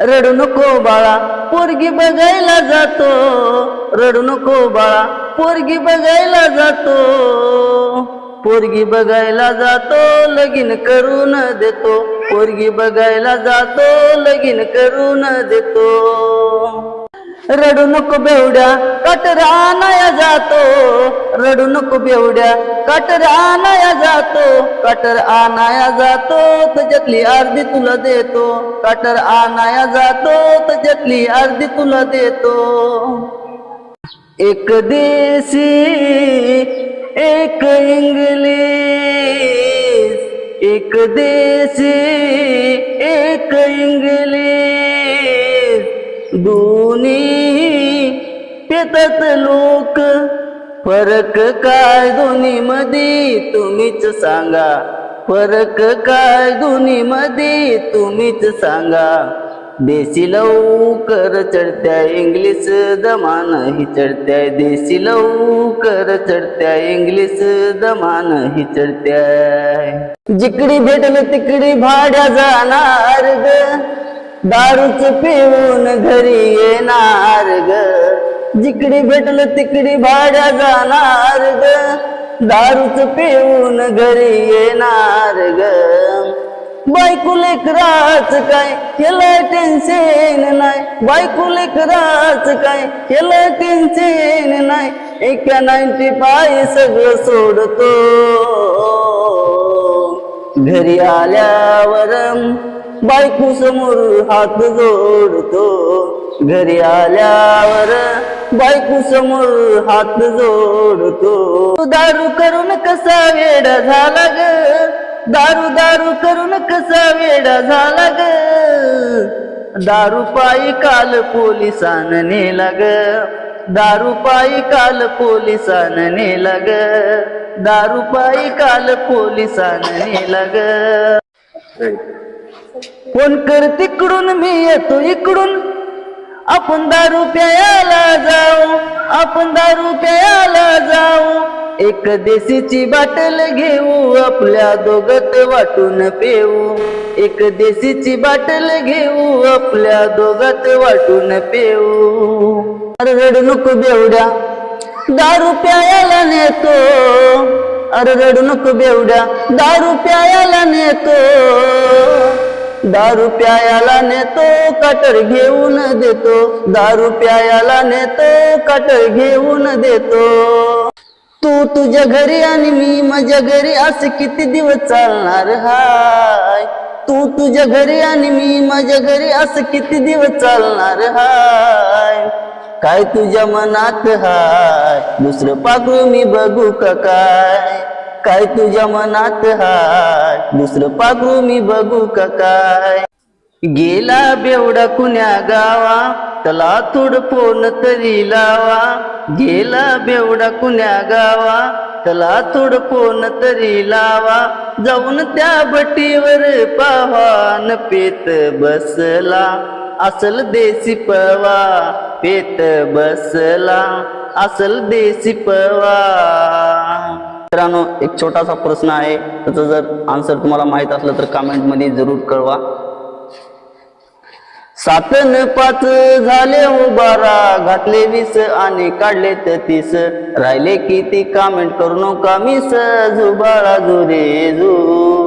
रडू नको बाळा पोरगी बघायला जातो. रडू नको बाळा पोरगी बघायला जातो. पोरगी बघायला जातो लगीन करून देतो. पोरगी बघायला जातो लगीन करून देतो. रडू नको बेवड्या कटर जातो. रडू नको बेवड्या कटर जातो. कटर आणाया जातो त्याच्यातली अर्धी तुला देतो. कटर आणाया जातो त्याच्यातली अर्धी तुला देतो. एक देसी एक इंग्लिश. एक देसी एक इंग्लिश. दोन्ही पेतात लोक. फरक काय दोन्ही मध्ये तुम्हीच सांगा. फरक काय दोन्ही मध्ये तुम्हीच सांगा. देशी लवकर चढत्या इंग्लिश दमान ही चढत्या. देशी लवकर चढत्या इंग्लिश दमान ही चढत्या. जिकडी भेटल तिकडी भाड्या जाणार ग. दारूच पिऊन घरी येणार ग. जिकडी भेटल तिकडी भाड्या जाणार ग. दारूच पिऊन घरी येणार ग. बायको लेकराच काय याला टेन्शन नाही. बायको लेकराच काय याला टेन्शन नाही. एका नाईन्टी पाय सगळं सोडतो. घरी आल्यावर बायको समोर हात जोडतो. घरी आल्यावर बायको समोर हात जोडतो. दारू करून कसा वेडा झाला ग? दारू दारू करून कसा वेडा झाला ग? दारू पायी काल पोलिसान नेला ग. दारू पायी काल पोलिसान नेला ग. दारू पायी काल पोलिसान नेला ग. फोन कर तिकडून मी येतो इकडून. आपण दारू प्यायला जाऊ आपण दारू प्यायला जाऊ. एक देशीची बाटल घेऊ आपल्या दोघत वाटून पेऊ. एक देशीची बाटल घेऊ आपल्या दोघात वाटून पेऊ. अरे रडू नको बेवड्या दारू प्यायला नेतो. अरे रडू नको बेवड्या दारू प्यायला नेतो. दारू प्यायाला नेतो कटर घेऊन देतो. दारू प्यायला नेतो कटर घेऊन देतो. तू तुझ्या घरी आणि मी माझ्या घरी असं किती दिवस चालणार? हाय तू तुझ्या घरी आणि मी माझ्या घरी असं किती दिवस चालणार? हाय काय तुझ्या मनात? हाय दुसरं पाकळू मी बघू का काय? काय तुझ्या मनात हाय? दुसरं पाकरू मी बघू का काय? गेला बेवडा कुण्या गावा तला थोड फोन तरी लावा. गेला बेवडा कुण्या गावा तला थोड फोन तरी लावा. जाऊन त्या बटीवर पावान पेत बसला. असल देसी पवा पेत बसला. असल देसी पवा. मित्रांनो एक छोटासा प्रश्न आहे. त्याचा जर आन्सर तुम्हाला माहीत असलं तर कमेंटमध्ये जरूर कळवा. सात न पाच झाले हो बारा घातले वीस आणि काढले तीस राहिले किती? कमेंट करू नका मी जुबाळा जुरे जू.